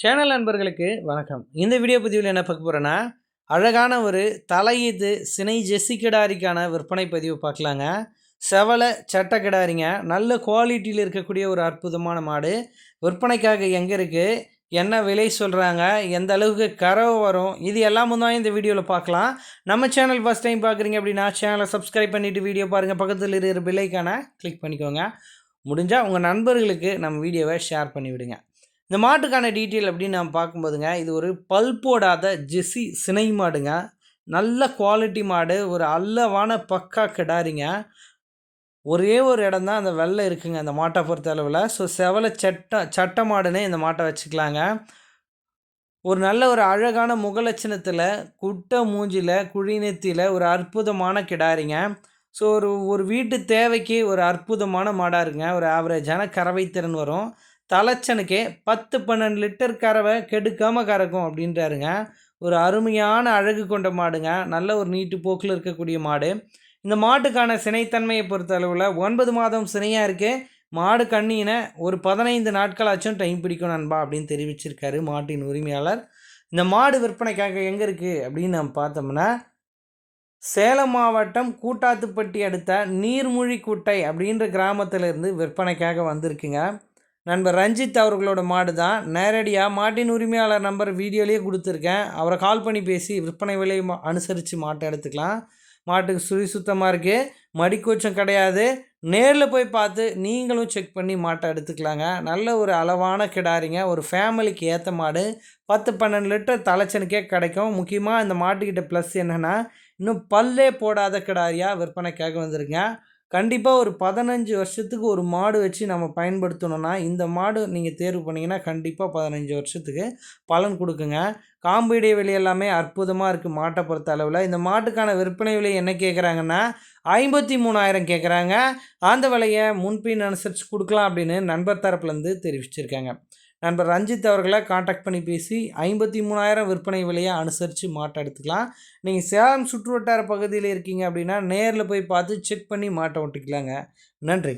Channel நண்பர்களுக்கு வணக்கம். இந்த வீடியோ பதிவில் என்ன பார்க்க போகிறேன்னா அழகான ஒரு தலையீத்து சினை ஜெஸ்ஸி விற்பனை பதிவு பார்க்கலாங்க. செவலை சட்டை கிடாரிங்க. நல்ல குவாலிட்டியில் இருக்கக்கூடிய ஒரு அற்புதமான மாடு. விற்பனைக்காக எங்கே இருக்குது என்ன விலை சொல்கிறாங்க எந்த அளவுக்கு கறவை வரும்? இது எல்லாமும் தான் இந்த வீடியோவில் பார்க்கலாம். நம்ம சேனல் ஃபஸ்ட் டைம் பார்க்குறீங்க அப்படின்னா சேனலை சப்ஸ்கிரைப் பண்ணிவிட்டு வீடியோ பாருங்கள் பக்கத்தில் இருக்கிற பில்லைக்கான கிளிக் பண்ணிக்கோங்க. முடிஞ்சால் உங்கள் நண்பர்களுக்கு நம்ம வீடியோவை ஷேர் பண்ணிவிடுங்க. இந்த மாட்டுக்கான டீட்டெயில் அப்படின்னு நம்ம பார்க்கும்போதுங்க இது ஒரு பல்போடாத ஜெஸ்ஸி சினை மாடுங்க. நல்ல குவாலிட்டி மாடு ஒரு அல்லவான பக்கா கிடாரிங்க. ஒரே ஒரு இடம் தான் அந்த வெள்ளை இருக்குங்க அந்த மாட்டை பொறுத்த அளவில். ஸோ செவலை சட்ட சட்ட மாடுனே இந்த மாட்டை வச்சுக்கலாங்க. ஒரு நல்ல ஒரு அழகான முகலட்சணத்தில் குட்டை மூஞ்சியில் குழிநெத்தியில் ஒரு அற்புதமான கிடாரிங்க. ஸோ ஒரு ஒரு வீட்டு தேவைக்கு ஒரு அற்புதமான மாடாக இருக்குங்க. ஒரு ஆவரேஜான கறவை திறன் வரும். தலைச்சனுக்கே பத்து பன்னெண்டு லிட்டர் கறவை கெடுக்காமல் கறக்கும் அப்படின்றாருங்க. ஒரு அருமையான அழகு கொண்ட மாடுங்க. நல்ல ஒரு நீட்டு போக்கில் இருக்கக்கூடிய மாடு. இந்த மாட்டுக்கான சினைத்தன்மையை பொறுத்த அளவில் ஒன்பது மாதம் சினையாக இருக்குது மாடு கண்ணினை ஒரு பதினைந்து நாட்களாச்சும் டைம் பிடிக்கும் நண்பா அப்படின்னு தெரிவிச்சிருக்காரு மாட்டின் உரிமையாளர். இந்த மாடு விற்பனைக்காக எங்கே இருக்குது அப்படின்னு நம்ம பார்த்தோம்னா சேலம் மாவட்டம் கூட்டாத்துப்பட்டி அடுத்த நீர்மூழ்கி குட்டை அப்படின்ற கிராமத்திலிருந்து விற்பனைக்காக வந்திருக்குங்க. நண்பர் ரஞ்சித் அவர்களோட மாடு தான் நேரடியாக மாட்டின் உரிமையாளர் நம்பர் வீடியோலேயே கொடுத்துருக்கேன். அவரை கால் பண்ணி பேசி விற்பனை விலையை அனுசரித்து மாட்டை எடுத்துக்கலாம். மாட்டுக்கு சுழி சுத்தமாக இருக்குது மடிக்கூச்சம் கிடையாது. நேரில் போய் பார்த்து நீங்களும் செக் பண்ணி மாட்டை எடுத்துக்கலாங்க. நல்ல ஒரு அளவான கிடாரிங்க. ஒரு ஃபேமிலிக்கு ஏற்ற மாடு. பத்து பன்னெண்டு லிட்டர் தலைச்சனுக்கே கிடைக்கும். முக்கியமாக இந்த மாட்டுக்கிட்ட ப்ளஸ் என்னென்னா இன்னும் பல்லே போடாத கிடாரியாக விற்பனைக்காக வந்திருக்கேன். கண்டிப்பாக ஒரு பதினஞ்சு வருஷத்துக்கு ஒரு மாடு வச்சு நம்ம பயன்படுத்தணுன்னா இந்த மாடு நீங்கள் தேர்வு பண்ணிங்கன்னா கண்டிப்பாக பதினஞ்சு வருஷத்துக்கு பலன் கொடுக்குங்க. காம்பு விலை எல்லாமே அற்புதமாக இருக்குது மாட்டை பொறுத்த அளவில். இந்த மாட்டுக்கான விற்பனை விலை என்ன கேட்குறாங்கன்னா ஐம்பத்தி மூணாயிரம் கேட்குறாங்க அந்த விலையை முன்பின் அனுசரித்து கொடுக்கலாம் அப்படின்னு நண்பர் தரப்புலேருந்து தெரிவிச்சிருக்காங்க. நண்பர் ரஞ்சித் அவர்களை காண்டாக்ட் பண்ணி பேசி ஐம்பத்தி மூணாயிரம் விற்பனை விலையை அனுசரித்து மாட்டை எடுத்துக்கலாம். நீங்கள் சேலம் சுற்று வட்டார பகுதியில் இருக்கீங்க அப்படின்னா நேரில் போய் பார்த்து செக் பண்ணி மாட்டை ஒட்டிக்கலாங்க. நன்றி.